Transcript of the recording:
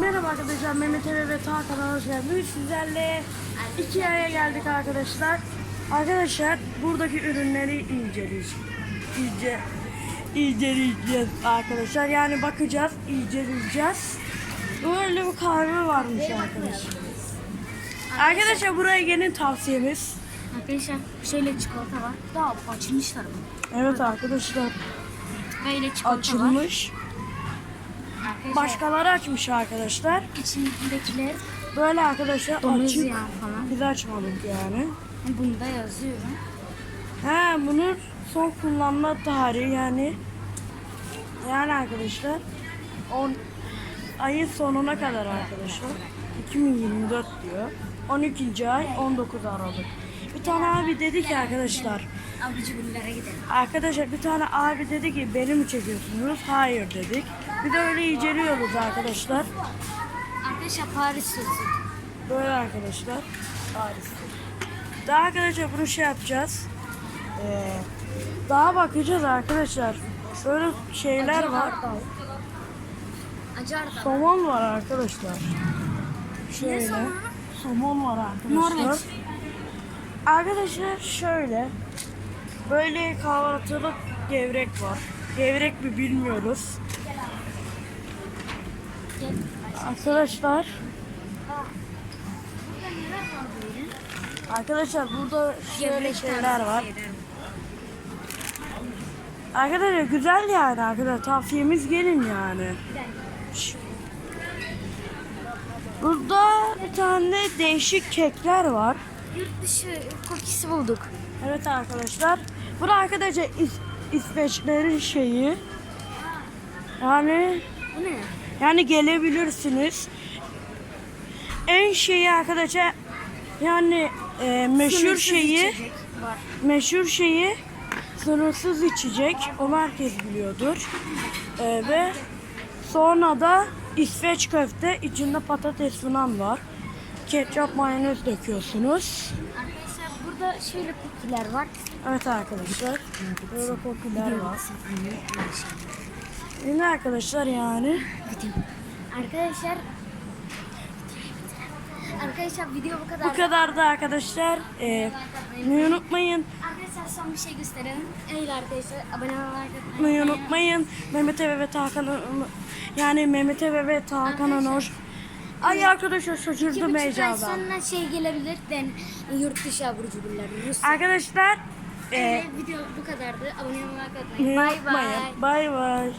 Merhaba arkadaşlar, Mehmet Eve ve Taha. Sizlerle Ikea'ya geldik arkadaşlar. Arkadaşlar buradaki ürünleri inceleyeceğiz. İnce, inceleyeceğiz arkadaşlar. Yani bakacağız, inceleyeceğiz. Böyle bir kahve varmış arkadaşlar. Arkadaşlar buraya gelin tavsiyemiz. Arkadaşlar şöyle çikolata var. Daha açılmışlar mı? Evet arkadaşlar Böyle çikolata var. açılmış. Arkadaşlar Başkaları açmış arkadaşlar. içindekiler Böyle arkadaşlar domuz açık. yağı falan. Biz açmadık yani. Bunda yazıyor. He bunun son kullanma tarihi yani yani arkadaşlar 10 ayın sonuna kadar arkadaşlar 2024 diyor. 12. ay 19 Aralık. Bir tane abi dedi ki arkadaşlar Abici bunlara gidelim. Arkadaşlar bir tane abi dedi ki beni mi çekiyorsunuz? Hayır dedik. Bir de öyle inceliyoruz arkadaşlar. Arkadaşlar Paris sözü. Böyle arkadaşlar. Paris'te. Daha arkadaşlar bunu şey yapacağız. Ee, daha bakacağız arkadaşlar. Böyle şeyler var. Acar da. Somon var arkadaşlar. Şöyle. Somon var arkadaşlar. Norveç. Arkadaşlar şöyle. Böyle kahvaltılık gevrek var. Gevrek mi bilmiyoruz. Arkadaşlar. Arkadaşlar burada şöyle şeyler var. Arkadaşlar güzel yani arkadaşlar tavsiyemiz gelin yani. Şş. Burada bir tane değişik kekler var. Yurt dışı kokisi bulduk. Evet arkadaşlar. Bu da arkadaşlar İs- İsveçlerin şeyi. Yani Bu ne? yani gelebilirsiniz. En şeyi arkadaşlar yani e, meşhur Sınırsız şeyi var. meşhur şeyi sınırsız içecek. Onu herkes biliyordur. Ee, ve sonra da İsveç köfte içinde patates falan var. Ketçap mayonez döküyorsunuz. Arkadaşlar burada şöyle kukiler var. Evet arkadaşlar. Böyle popüler var. Yine arkadaşlar yani. Arkadaşlar Arkadaşlar video bu kadar. Bu kadar da arkadaşlar. Ee, unutmayın. Son bir şey gösterelim. Evet arkadaşlar abone olmayı Unutmayı unutmayın. Mehmet Eve ve Tarkan'ın yani Mehmet Eve ve Tarkan'ın hoş. Ay arkadaşlar İki şaşırdım buçuk ay heyecandan. sonra şey gelebilir. Den yurt dışı abur cuburlar. Rus. Arkadaşlar e, Evet, video bu kadardı. Abone olmayı unutmayın. Bay unutmayın. bay. Bay bay.